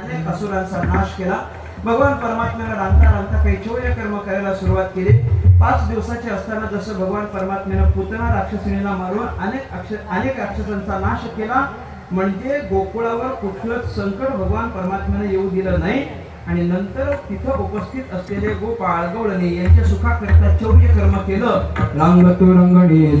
अनेक असुरांचा नाश केला. भगवान परमात्म्याला रांगता रांगता काही चौर्य कर्म करायला सुरुवात केली. पाच दिवसाचे असताना जसं भगवान परमात्म्यानं पुतना राक्षसिनीला मारून अनेक अक्ष अनेक राक्षसांचा नाश केला म्हणजे गोकुळावर कुठलंच संकट भगवान परमात्म्याने येऊ दिलं नाही. आणि नंतर तिथं उपस्थित असलेले गोपाळ गवळणी यांच्या सुखाकरिता चौर्य कर्म केलं. लांगतो रंगणी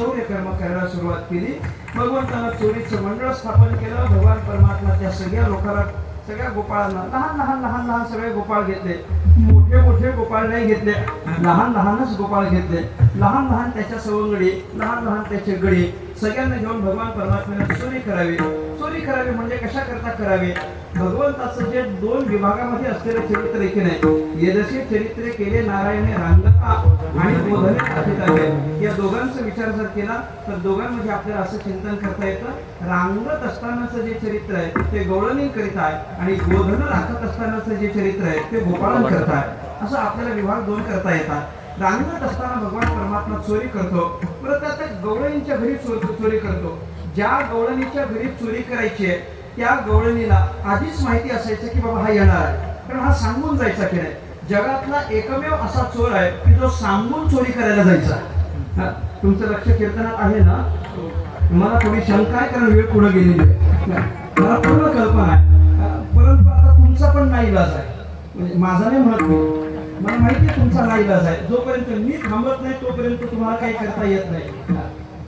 शौर्य कर्म करायला सुरुवात केली. भगवंतानं चोरीचं मंडळ स्थापन केलं. भगवान परमात्मा त्या सगळ्या लोकांना सगळ्या गोपाळांना लहान लहान लहान लहान सगळे गोपाळ घेतले. मोठे मोठे गोपाळ नाही घेतले. लहान लहानच गोपाळ घेतले. लहान लहान त्याच्या सवंगडी लहान लहान त्याचे गडी सगळ्यांना घेऊन भगवान परमात्म्याने चोरी करावी. चोरी करावी म्हणजे कशा करता करावे? भगवंताचं जे दोन विभागामध्ये असलेले चरित्र की नाही यदसे चरित्र केले नारायणे रांगता आणि बोधने कथित या दोघांचा विचार जर केला तर दोघांमध्ये आपल्याला असं चिंतन करता येतं. रांगत असतानाचं जे चरित्र आहे ते गवळणी करीत आहे आणि बोधन राखत असतानाचं जे चरित्र आहे ते गोपाळन करत आहे. असं आपल्याला विभाग दोन करता येतात. रांगत असताना भगवान परमात्मा चोरी करतो परत आता गवळींच्या घरी चोरी करतो. ज्या गवळणीच्या घरी चोरी करायची आहे त्या गवळणीला आधीच माहिती असायचं की बाबा हा येणार आहे. कारण हा सांगून जायचा की नाही. जगातला एकमेव असा चोर आहे की जो सांगून चोरी करायला जायचा तुमचं लक्ष कीर्तनात आहे ना? मला थोडी शंका आहे कारण वेळ पुढे गेलेली आहे. मला पूर्ण कल्पना आहे. परंतु आता तुमचा पण नाही इलाज आहे. म्हणजे माझा नाही म्हणत मी. मला माहिती आहे तुमचा नाही इलाज आहे. जोपर्यंत मी थांबत नाही तोपर्यंत तुम्हाला काही करता येत नाही.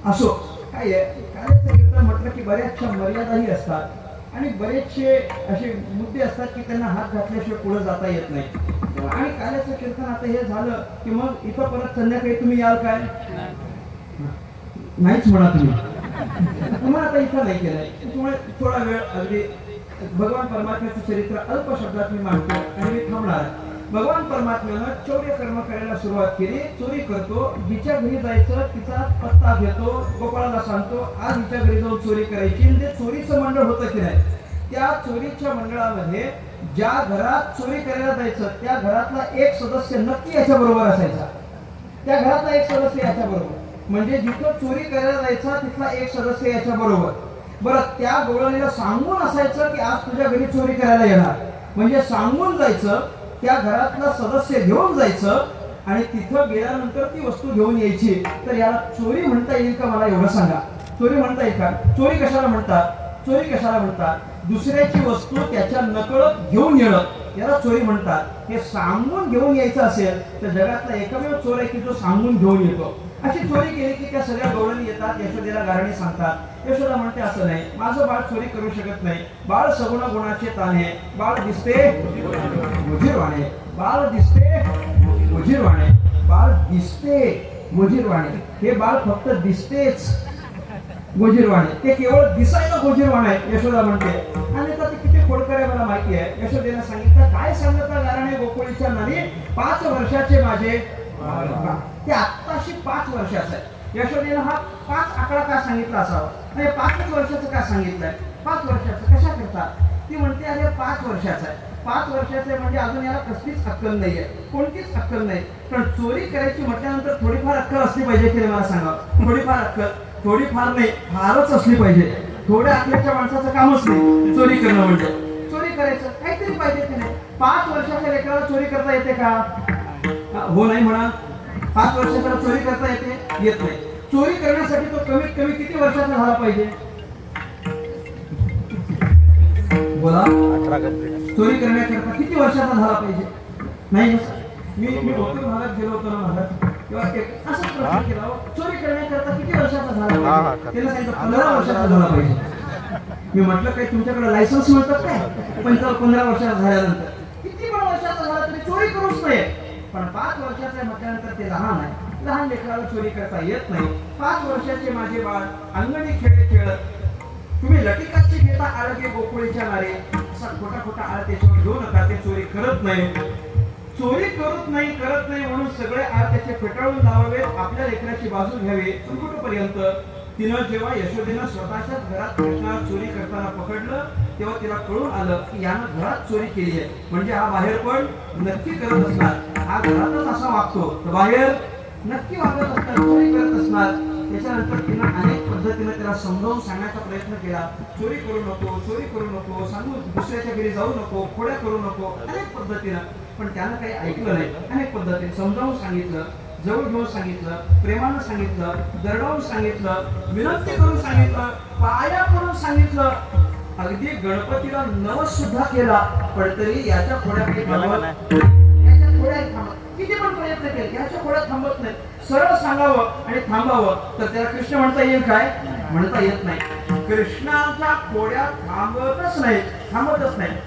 असो. काय आहे? कार्याचं कीर्तन म्हटलं की बऱ्याचशा मर्यादाही असतात. आणि बरेचसे असे मुद्दे असतात की त्यांना हात घातल्याशिवाय पुढे जाता येत नाही. आणि कार्याचं कीर्तन आता हे झालं की मग इथं परत संध्याकाळी तुम्ही याल काय? नाहीच म्हणा तुम्ही. तुम्हाला आता इथं नाही केलंय. त्यामुळे थोडा वेळ अगदी भगवान परमात्म्याचं चरित्र अल्प शब्दात मी मांडतो आणि मी थांबणार. भगवान परमात्म्यानं चौर्य कर्म करायला सुरुवात केली. चोरी करतो जिच्या घरी जायचं तिचा पत्ता घेतो गोपाळाला सांगतो आज हिच्या घरी जाऊन चोरी करायची. म्हणजे चोरीचं मंडळ होतं की नाही? त्या चोरीच्या मंडळामध्ये ज्या घरात चोरी करायला जायचं त्या घरातला एक सदस्य नक्की याच्या बरोबर असायचा. त्या घरातला एक सदस्य याच्या बरोबर. म्हणजे जिथं चोरी करायला जायचा तिथला एक सदस्य याच्या बरोबर. बरं त्या गवळणीला सांगून असायचं की आज तुझ्या घरी चोरी करायला येणार. म्हणजे सांगून जायचं त्या घरातला सदस्य घेऊन जायचं आणि तिथं गेल्यानंतर ती वस्तू घेऊन यायची. तर याला चोरी म्हणता येईल का मला एवढं सांगा. चोरी म्हणता येईल का? चोरी कशाला म्हणतात? चोरी कशाला म्हणतात? दुसऱ्याची वस्तू त्याच्या नकळत घेऊन येणं. याला चोरी म्हणतात. हे सांगून घेऊन यायचं असेल तर जगातला एकमेव चोर आहे की जो सांगून घेऊन येतो. अशी चोरी केली की त्या सगळ्या गौरणी येतात यशोदेला गारणे सांगतात. यशोदा म्हणते असं नाही. माझं बाळ चोरी करू शकत नाही. बाळ सगुण गुणाचे ताने बाळ दिसते मुजीरवाणे बाळ दिसते मुजीरवाणे बाळ दिसते मुजीरवाणे हे बाळ फक्त दिसतेच गोजीरवाणे ते केवळ दिसायला गोजीरवाण आहे यशोदा म्हणते. आणि ते किती खोडकर आहे मला माहिती आहे. यशोदेने सांगितलं काय सांगता कारण आहे गोकुळीच्या नदी? पाच वर्षाचे माझे ते आत्ताशी पाच वर्षाचं आहे. यशोदेनं हा पाच आकडा का सांगितला असावा? म्हणजे पाचच वर्षाचं का सांगितलंय? पाच वर्षाचं कशा करतात ती म्हणते अरे पाच वर्षाचा आहे. पाच वर्षाचं आहे म्हणजे अजून याला कसलीच अक्कल नाहीये कोणतीच अक्कल नाही. पण चोरी करायची म्हटल्यानंतर थोडीफार अक्कल असली पाहिजे की मला सांगा. थोडीफार अक्कल थोडीफार नाही फारच असली पाहिजे. थोड्या अक्कलच्या माणसाचं कामच नाही चोरी करणं म्हणजे. चोरी करायचं काहीतरी पाहिजे की नाही पाच वर्षाच्या लेकराला चोरी करता येते का? हो नाही म्हणा. पाच वर्षाला चोरी करता येते येत नाही. चोरी करण्यासाठी तो कमीत कमी किती वर्षाचा झाला पाहिजे? बोला. अठरा कंप्लीट. चोरी करण्याकरता किती वर्षाचा झाला पाहिजे? नाही. मी मी भोकर भागात गेलो होतो ना महाराज. तेव्हा एक असाच प्रश्न केला हो. चोरी करण्याकरता किती वर्षाचा झाला पाहिजे? त्याला सांगितलं पंधरा वर्षाचा झाला पाहिजे. मी म्हटलं काही तुमच्याकडे लायसन्स मिळतात काय? पंचावन्न पंधरा वर्षाचा झाल्यानंतर. किती पण वर्षाचा झाला तरी चोरी करूच नये. पण पाच वर्षाचा म्हटल्यानंतर ते लहान आहे. लहान लेकराला चोरी करता येत नाही. पाच वर्षाचे माझे बाळ अंगणी खेळ खेळत तुम्ही लटिकाची घेता आळगे गोकुळीच्या नारे. असा खोटा खोटा आळ त्याच्यावर घेऊ नका ते चोरी करत नाही. चोरी करत नाही करत नाही म्हणून सगळे आळ त्याचे फेटाळून लावावे आपल्या लेकराची बाजू घ्यावी. कुठपर्यंत? तिनं जेव्हा यशोदेनं स्वतःच्याच घरात कृष्णाला चोरी करताना पकडलं तेव्हा तिला कळून आलं की यानं घरात चोरी केली आहे. म्हणजे हा बाहेर पण नक्की करत असणार. हा घरातच असा वागतो. तर बाहेर नक्की वागत असणार चोरी करत असणार. त्याच्यानंतर तिनं अनेक पद्धतीने त्याला समजावून सांगण्याचा प्रयत्न केला चोरी करू नको चोरी करू नको सांगू दुसऱ्याच्या घरी जाऊ नको खोड्या करू नको अनेक पद्धतीनं पण त्यानं काही ऐकलं नाही अनेक पद्धतीने समजावून सांगितलं जवळ घेऊन सांगितलं प्रेमानं सांगितलं दरडावून सांगितलं विनंती करून सांगितलं पाया करून सांगितलं अगदी गणपतीला नवस सुद्धा केला पण तरी याच्या काही थांबत याच्या खोड्या थांबत किती पण प्रयत्न केले याच्या खोड्या थांबत नाही सरळ सांगावं आणि थांबावं. तर त्याला कृष्ण म्हणता येईल काय? म्हणता येत नाही. कृष्णाच्या कोड्या थांबतच नाही. थांबतच नाही.